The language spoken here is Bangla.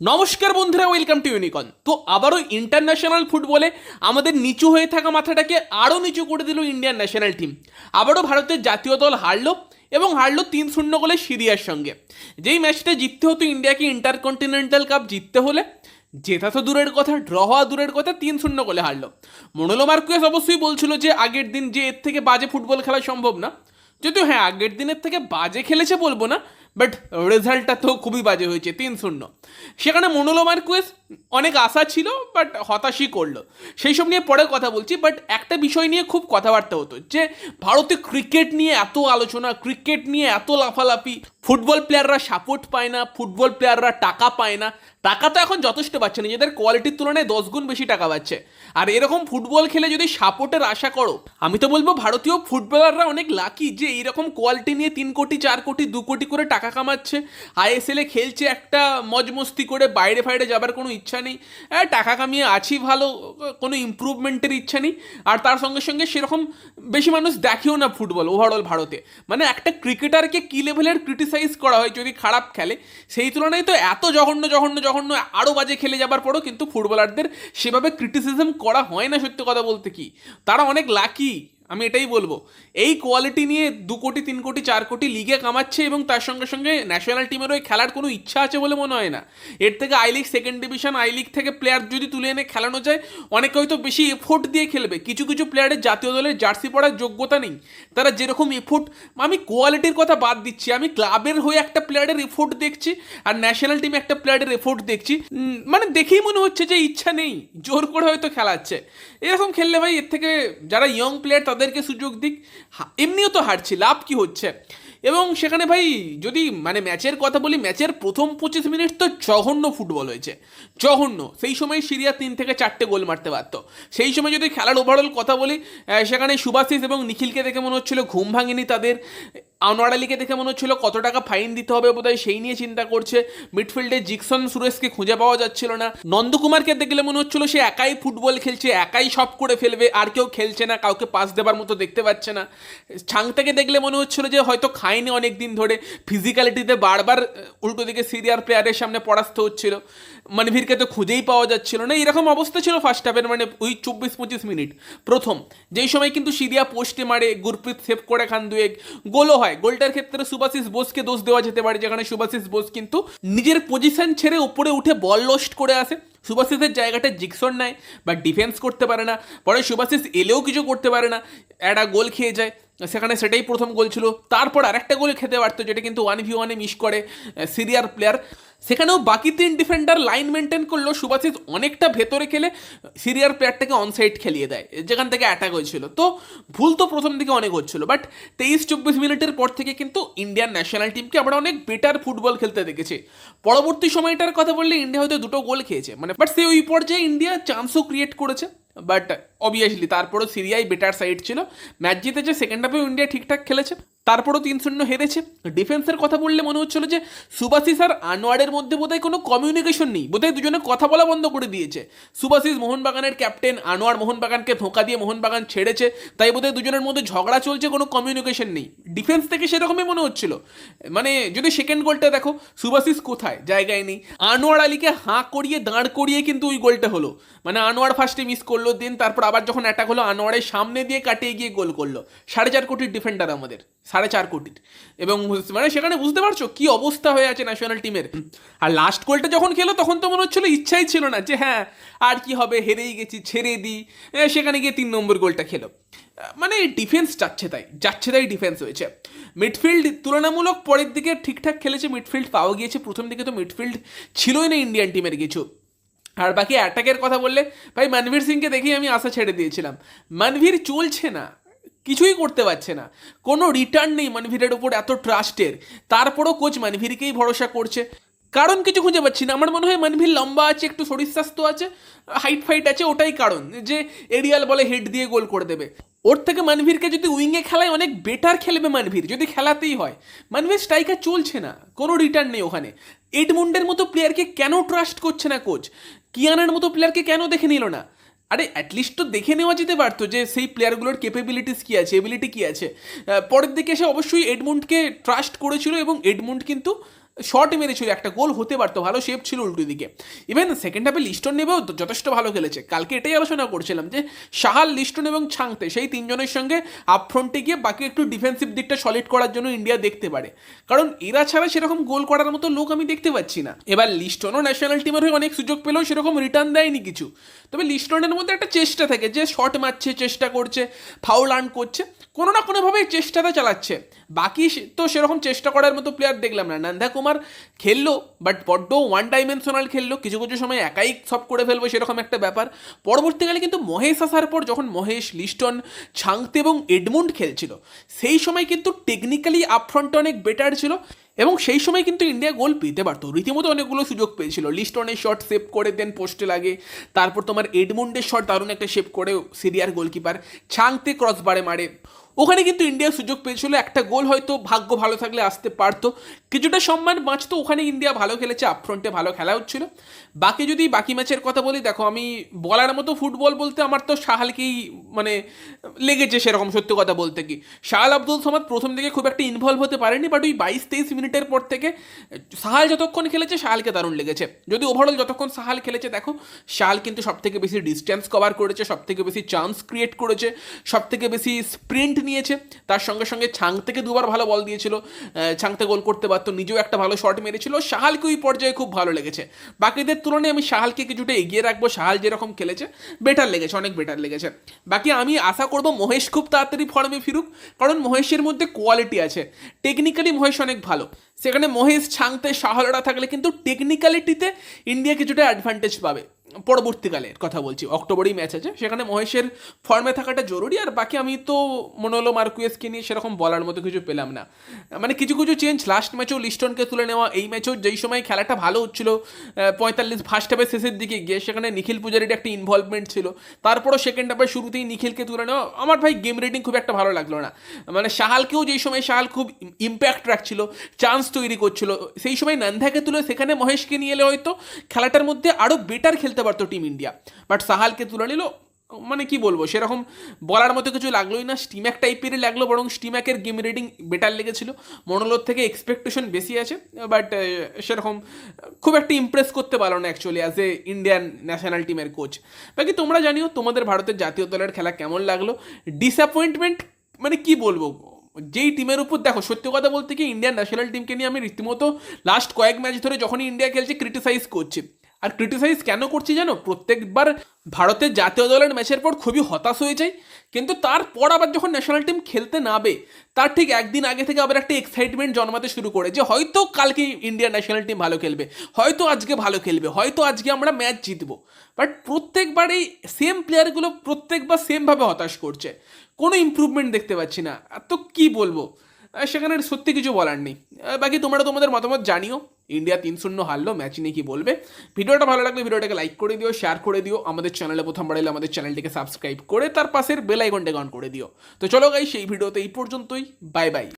নমস্কার বন্ধুরা ওয়েলকাম টু ইউনিকন তো আবারও ইন্টারন্যাশনাল ফুটবলে আমাদের নিচু হয়ে থাকা মাথাটাকে আরও নিচু করে দিল ইন্ডিয়ান ন্যাশনাল টিম আবারও ভারতের জাতীয় দল হারলো এবং হারলো তিন শূন্য গোলে সিরিয়ার সঙ্গে। যেই ম্যাচটা জিততে হতো ইন্ডিয়াকে ইন্টারকন্টিনেন্টাল কাপ জিততে হলে, জেতা তো দূরের কথা ড্র হওয়া দূরের কথা, তিন শূন্য গোলে হারলো। মনোলো মার্কুয়েস অবশ্যই বলছিল যে, আগের দিন যে এর থেকে বাজে ফুটবল খেলা সম্ভব না। যদিও হ্যাঁ আগের দিনের থেকে বাজে খেলেছে বলব না বাট রেজাল্টটা তো খুবই বাজে হয়েছে তিন শূন্য। সেখানে মনোলোমার মার্কুয়েস অনেক আশা ছিল বাট হতাশই করল। সেই সব নিয়ে পরে কথা বলছি বাট একটা বিষয় নিয়ে খুব কথাবার্তা হতো, যে ভারতে ক্রিকেট নিয়ে এত আলোচনা ক্রিকেট নিয়ে এত লাফালাফি ফুটবল প্লেয়াররা সাপোর্ট পায় না ফুটবল প্লেয়াররা টাকা পায় না, টাকা তো এখন যথেষ্ট পাচ্ছে নিজেদের কোয়ালিটির তুলনায় দশ গুণ বেশি টাকা পাচ্ছে। আর এরকম ফুটবল খেলে যদি সাপোর্টের আশা করো, আমি তো বলব ভারতীয় ফুটবলাররা অনেক লাকি যে এইরকম কোয়ালিটি নিয়ে তিন কোটি, চার কোটি, দু কোটি করে টাকা কামাচ্ছে আইএসএলে খেলছে একটা মজমস্তি করে বাইরে ফাইরে যাবার কোনো ইচ্ছা নেই। হ্যাঁ টাকা কামিয়ে আছি ভালো, কোনো ইম্প্রুভমেন্টের ইচ্ছা নেই। আর তার সঙ্গে সঙ্গে সেরকম বেশি মানুষ দেখেও না ফুটবল ওভারঅল ভারতে। মানে একটা ক্রিকেটারকে কী লেভেলের ক্রিটিসাইজ করা হয় যদি খারাপ খেলে, সেই তুলনায় তো এত জঘন্য জঘন্য জঘন্য আরও বাজে খেলে যাবার পরও কিন্তু ফুটবলারদের সেভাবে ক্রিটিসিজম করা হয় না সত্যি কথা বলতে কি? তারা অনেক লাকি আমি এটাই বলব। এই কোয়ালিটি নিয়ে দু কোটি, তিন কোটি, চার কোটি লিগে কামাচ্ছে এবং তার সঙ্গে সঙ্গে ন্যাশনাল টিমের ওই খেলার কোনো ইচ্ছা আছে বলে মনে হয় না। এর থেকে I league second division I league থেকে প্লেয়ার যদি তুলে এনে খেলানো যায়, অনেকে হয়তো বেশি এফোর্ট দিয়ে খেলবে। কিছু কিছু প্লেয়ারের জাতীয় দলের জার্সি পড়ার যোগ্যতা নেই। তারা যেরকম এফোর্ট আমি কোয়ালিটির কথা বাদ দিচ্ছি। আমি ক্লাবের হয়ে একটা প্লেয়ারের এফোর্ট দেখছি আর ন্যাশনাল টিমে একটা প্লেয়ারের এফোর্ট দেখছি। মানে দেখেই মনে হচ্ছে যে ইচ্ছা নেই। জোর করে হয়তো খেলাচ্ছে। এরকম খেললে ভাই এর থেকে যারা ইয়ং প্লেয়ার তাদেরকে সুযোগ দিক। এমনিও তো হারছি, লাভ কি হচ্ছে? এবং সেখানে ভাই, যদি মানে ম্যাচের কথা বলি, ম্যাচের প্রথম পঁচিশ মিনিট তো জঘন্য ফুটবল হয়েছে, জঘন্য। সেই সময় সিরিয়া তিন থেকে চারটে গোল মারতে পারত সেই সময় যদি খেলার ওভারঅল কথা বলি সেখানে সুভাশিস এবং নিখিলকে দেখে মনে হচ্ছিল ঘুম ভাঙেনি তাদের। আনোয়ার আলীকে দেখে মনে হচ্ছিল কত টাকা ফাইন দিতে হবে বোধহয় সেই নিয়ে চিন্তা করছে। মিডফিল্ডে জিকসন সুরেশকে খুঁজে পাওয়া যাচ্ছিল না। নন্দকুমারকে দেখলে মনে হচ্ছিল সে একাই ফুটবল খেলছে, একাই সব করে ফেলবে, আর কেউ খেলছে না, কাউকে পাস দেবার মতো দেখতে পাচ্ছে না। ছাংটাকে দেখলে মনে হচ্ছিল যে হয়তো খায়নি অনেক দিন ধরে ফিজিক্যালিটিতে বারবার উল্টো দিকে সিরিয়ার প্লেয়ারের সামনে পরাস্ত হচ্ছিল। মানভীরকে তো খুঁজেই পাওয়া যাচ্ছিল না। এরকম অবস্থা ছিল ফার্স্ট হাফের মানে ওই চব্বিশ পঁচিশ মিনিট, প্রথম। যেই সময় কিন্তু সিরিয়া পোস্টে মারে, গুরপ্রীত সেভ করে খান দুয়েক। গোলও হয়। গোলটার ক্ষেত্রে সুভাশিস বোসকে দোষ দেওয়া যেতে পারে, যেখানে সুভাশিস বোস কিন্তু নিজের পজিশন ছেড়ে উপরে উঠে বল লোস্ট করে আসে। সুভাশিসের জায়গাটা জিক্সন নেয়, বা ডিফেন্স করতে পারে না। পরে সুভাশিস এলেও কিছু করতে পারে না। একটা গোল খেয়ে যায়। সেখানে সেটাই প্রথম গোল ছিল। তারপর আরেকটা গোল খেতে পারতো, যেটা কিন্তু ওয়ান ভি ওয়ানে মিস করে সিরিয়ার প্লেয়ার সেখানেও বাকি তিন ডিফেন্ডার লাইন মেনটেন করলেও সুভাশিস অনেকটা ভেতরে খেলে, সিরিয়ার প্লেয়ারটাকে অনসাইড খেলিয়ে দেয়, যেখান থেকে অ্যাটাক হয়েছিল। তো ভুল তো প্রথম দিকে অনেক হচ্ছিল বাট তেইশ চব্বিশ মিনিটের পর থেকে কিন্তু ইন্ডিয়ান ন্যাশনাল টিমকে আমরা অনেক বেটার ফুটবল খেলতে দেখেছি। পরবর্তী সময়টার কথা বললে ইন্ডিয়া হয়তো দুটো গোল খেয়েছে মানে বাট সে ওই পর্যায়ে ইন্ডিয়া চান্সও ক্রিয়েট করেছে। বাট অবভিয়াসলি তারপরও সিরিয়াই বেটার সাইড ছিল। ম্যাচ জিতেছে সেকেন্ড হাফেও ইন্ডিয়া ঠিকঠাক খেলেছে। তারপরও তিন শূন্য হেরেছে। ডিফেন্সের কথা বললে মনে হচ্ছিল যে সুভাশিস আর আনোয়ারের মধ্যে বোধহয় কোনো কমিউনিকেশন নেই। বোধহয় দুজনে কথা বলা বন্ধ করে দিয়েছে। সুভাশিস মোহনবাগানের ক্যাপ্টেন আনোয়ার মোহনবাগানকে ধোঁকা দিয়ে মোহনবাগান ছেড়েছে। তাই বোধহয় দুজনের মধ্যে ঝগড়া চলছে, কোনো কমিউনিকেশন নেই। ডিফেন্স থেকে সেরকমই মনে হচ্ছিল। মানে যদি সেকেন্ড গোলটা দেখো সুভাশিস কোথায়? জায়গায় নেই। আনোয়ার আলীকে হাঁ করিয়ে, দাঁড় করিয়ে কিন্তু ওই গোলটা হলো। মানে আনোয়ার ফার্স্টে মিস করল দেন তারপর আবার যখন অ্যাটাক হলো, আনোয়ারের সামনে দিয়ে কাটিয়ে গিয়ে গোল করল। সাড়ে চার কোটির ডিফেন্ডার আমাদের। সাড়ে চার কোটির এবং মানে সেখানে বুঝতে পারছ কি অবস্থা হয়ে আছে ন্যাশনাল টিমের আর লাস্ট গোলটা যখন খেলো, তখন তো মনে হচ্ছিল ইচ্ছাই ছিল না যে হ্যাঁ আর কি হবে, হেরেই গেছি, ছেড়ে দিই। সেখানে গিয়ে তিন নম্বর গোলটা খেলো। মানে ডিফেন্স যাচ্ছে তাই যাচ্ছে তাই ডিফেন্স হয়েছে। মিডফিল্ড তুলনামূলক পরের দিকে ঠিকঠাক খেলেছে মিডফিল্ড পাওয়া গিয়েছে। প্রথম দিকে তো মিডফিল্ড ছিলই না ইন্ডিয়ান টিমের কিছু। আর বাকি অ্যাটাকের কথা বললে, ভাই, মনভীর সিংকে দেখেই আমি আশা ছেড়ে দিয়েছিলাম। মনভীর চলছে না। কিছুই করতে পারছে না। কোনো রিটার্ন নেই মনভীরের ওপর এত ট্রাস্টের তারপরও কোচ মনভীরকেই ভরসা করছে। কারণ কিছু খুঁজে পাচ্ছি না। আমার মনে হয় মনভীর লম্বা আছে, একটু শরীর স্বাস্থ্য আছে হাইট ফাইট আছে, ওটাই কারণ যে এরিয়াল বলে হেড দিয়ে গোল করে দেবে। ওর থেকে মানভীরকে যদি উইংয়ে খেলায় অনেক বেটার খেলবে মানভীর, যদি খেলাতেই হয়। মানভীর স্ট্রাইকার চলছে না। কোনো রিটার্ন নেই ওখানে। এডমুন্ডের মতো প্লেয়ারকে কেন ট্রাস্ট করছে না কোচ কিয়ানের মতো প্লেয়ারকে কেন দেখে নিল না? আরে অ্যাটলিস্ট তো দেখে নেওয়া যেতে পারতো যে সেই প্লেয়ারগুলোর কেপেবিলিটিস কী আছে এবিলিটি কী আছে। পরের দিকে সে অবশ্যই এডমুন্ডকে ট্রাস্ট করেছিল এবং এডমুন্ড কিন্তু শট মেরেছিল একটা গোল হতে পারতো, ভালো শেপ ছিল উল্টো দিকে। ইভেন সেকেন্ড হাফে লিস্টন নেবেও যথেষ্ট ভালো খেলেছে। কালকে এটাই আলোচনা করছিলাম যে সাহাল লিস্টন এবং ছাংতে সেই তিনজনের সঙ্গে আপ আপফ্রন্টে গিয়ে বাকি একটু ডিফেন্সিভ দিকটা সলিড করার জন্য ইন্ডিয়া দেখতে পারে। কারণ এরা ছাড়া সেরকম গোল করার মতো লোক আমি দেখতে পাচ্ছি না। এবার লিস্টনও ন্যাশনাল টিমের হয়ে অনেক সুযোগ পেলেও সেরকম রিটার্ন দেয়নি কিছু। তবে লিস্টনের মধ্যে একটা চেষ্টা থাকে যে শট মারছে, চেষ্টা করছে ফাউল আর্ন করছে, কোনো না কোনোভাবে চেষ্টাটা চালাচ্ছে। বাকি তো সেরকম চেষ্টা করার মতো প্লেয়ার দেখলাম না। নন্দা কুমার খেললো বাট বড্ড ওয়ান ডাইমেনশনাল খেললো, কিছু কিছু সময় একাই সব করে ফেলব সেরকম একটা ব্যাপার। পরবর্তীকালে কিন্তু মহেশ আসার পর যখন মহেশ, লিস্টন, ছাংতে এবং এডমুন্ড খেলছিল, সেই সময় কিন্তু টেকনিক্যালি আপফ্রন্ট অনেক বেটার ছিল এবং সেই সময় কিন্তু ইন্ডিয়া গোল পেতে পারতো। রীতিমতো অনেকগুলো সুযোগ পেয়েছিল। লিস্টনের শট সেভ করে দেন পোস্টে লাগে, তারপর তোমার এডমুন্ডের শট দারুণ একটা সেভ করে সিরিয়ার গোলকিপার ছাংতে ক্রসবারে মারে। ওখানে কিন্তু ইন্ডিয়া সুযোগ পেয়েছিল, একটা গোল হয়তো ভাগ্য ভালো থাকলে আসতে পারতো। কিছুটা সম্মান বাঁচতো, ওখানে ইন্ডিয়া ভালো খেলেছে আপফ্রন্টে ভালো খেলা হচ্ছিল। বাকি যদি বাকি ম্যাচের কথা বলি, দেখো আমি বলার মতো ফুটবল বলতে আমার তো সাহালকেই মানে লেগেছে সেরকম সত্যি কথা বলতে কি। শাহাল আব্দুল সামাদ প্রথম দিকে খুব একটা ইনভলভ হতে পারেনি বাট ওই বাইশ তেইশ মিনিটের পর থেকে সাহাল যতক্ষণ খেলেছে, সাহালকে দারুণ লেগেছে। যদি ওভারঅল যতক্ষণ সাহাল খেলেছে, দেখো শাহাল কিন্তু সব থেকে বেশি ডিস্টেন্স কভার করেছে সব থেকে বেশি চান্স ক্রিয়েট করেছে সব থেকে বেশি স্প্রিন্ট নিয়েছে, তার সঙ্গে সঙ্গে ছাং থেকে দুবার ভালো বল দিয়েছিল ছাংতে গোল করতে পারতো, নিজেও একটা ভালো শট মেরেছিল শাহালকে ওই পর্যায়ে খুব ভালো লেগেছে। বাকিদের তুলনায় আমি শাহালকে কিছুটা এগিয়ে রাখব শাহাল যেরকম খেলেছে বেটার লেগেছে, অনেক বেটার লেগেছে। বাকি আমি আশা করব মহেশ খুব তাড়াতাড়ি ফর্মে ফিরুক, কারণ মহেশের মধ্যে কোয়ালিটি আছে টেকনিক্যালি মহেশ অনেক ভালো। সেখানে মহেশ ছাংতে শাহলরা থাকলে কিন্তু টেকনিক্যালিটিতে ইন্ডিয়া কিছুটা অ্যাডভান্টেজ পাবে। পরবর্তীকালের কথা বলছি, অক্টোবরেই ম্যাচ আছে। সেখানে মহেশের ফর্মে থাকাটা জরুরি, আর বাকি আমি তো মনোলো মার্কুয়েসকে নিয়ে সেরকম বলার মতো কিছু পেলাম না। মানে কিছু কিছু চেঞ্জ লাস্ট ম্যাচেও লিস্টনকে তুলে নেওয়া, এই ম্যাচেও যেই সময় খেলাটা ভালো হচ্ছিল পঁয়তাল্লিশ ফার্স্ট হাফের শেষের দিকে গিয়ে সেখানে নিখিল পূজারির একটা ইনভলভমেন্ট ছিল। তারপরও সেকেন্ড হাফের শুরুতেই নিখিলকে তুলে নেওয়া, আমার ভাই গেম রেটিং খুব একটা ভালো লাগল না। মানে শাহালকেও যেই সময় শাহাল খুব ইম্প্যাক্ট রাখছিল চান্স তৈরি করছিল, সেই সময় নান্ধাকে তুলে সেখানে মহেশকে নিয়ে এলে হয়তো খেলাটার মধ্যে আরও বেটার খেলতে পারতো টিম ইন্ডিয়া। বাট সাহালকে তুলে নিল মানে কি বলব, সেরকম বলার মতো কিছু লাগলোই না। স্টিম্যাক টাইপেরই লাগল, বরং স্টিম্যাকের গেম রেটিং বেটার লেগেছিল। মনোলোর থেকে এক্সপেকটেশন বেশি আছে বাট সেরকম খুব একটা ইমপ্রেস করতে পারল না actually as a Indian national টিমের কোচ বাকি তোমরা জানিও, তোমাদের ভারতের জাতীয় দলের খেলা কেমন লাগল? ডিসঅ্যাপয়েন্টমেন্ট মানে কি বলব, যেই টিমের উপর, দেখো, সত্যি কথা বলতে কি ইন্ডিয়ান ন্যাশনাল টিমকে নিয়ে আমি রীতিমতো লাস্ট কয়েক ম্যাচ ধরে যখনই ইন্ডিয়া খেলছে ক্রিটিসাইজ করছি। আর ক্রিটিসাইজ কেন করছি জানো? প্রত্যেকবার ভারতের জাতীয় দলের ম্যাচের পর খুবই হতাশ হয়ে যায় কিন্তু তারপর আবার যখন ন্যাশনাল টিম খেলতে নাবে তার ঠিক একদিন আগে থেকে আবার একটা এক্সাইটমেন্ট জন্মাতে শুরু করে যে হয়তো কালকে ইন্ডিয়ান ন্যাশনাল টিম ভালো খেলবে, হয়তো আজকে ভালো খেলবে, হয়তো আজকে আমরা ম্যাচ জিতবো। বাট প্রত্যেকবার এই সেম প্লেয়ারগুলো প্রত্যেকবার সেমভাবে হতাশ করছে। কোনো ইমপ্রুভমেন্ট দেখতে পাচ্ছি না। তো কী বলব? সেখানে সত্যি কিছু বলার নেই। বাকি তোমরা তোমাদের মতামত জানিও। ইন্ডিয়া তিন শূন্য হারলো ম্যাচ নিয়ে কি বলবে? ভিডিওটা ভালো লাগলে ভিডিওটাকে লাইক করে দিও শেয়ার করে দিও, আমাদের চ্যানেলে প্রথম এলে আমাদের চ্যানেলটিকে সাবস্ক্রাইব করে তার পাশের বেল আইকনটাকে অন করে দিও। তো চলো গাই সেই ভিডিওতে এই পর্যন্তই বাই বাই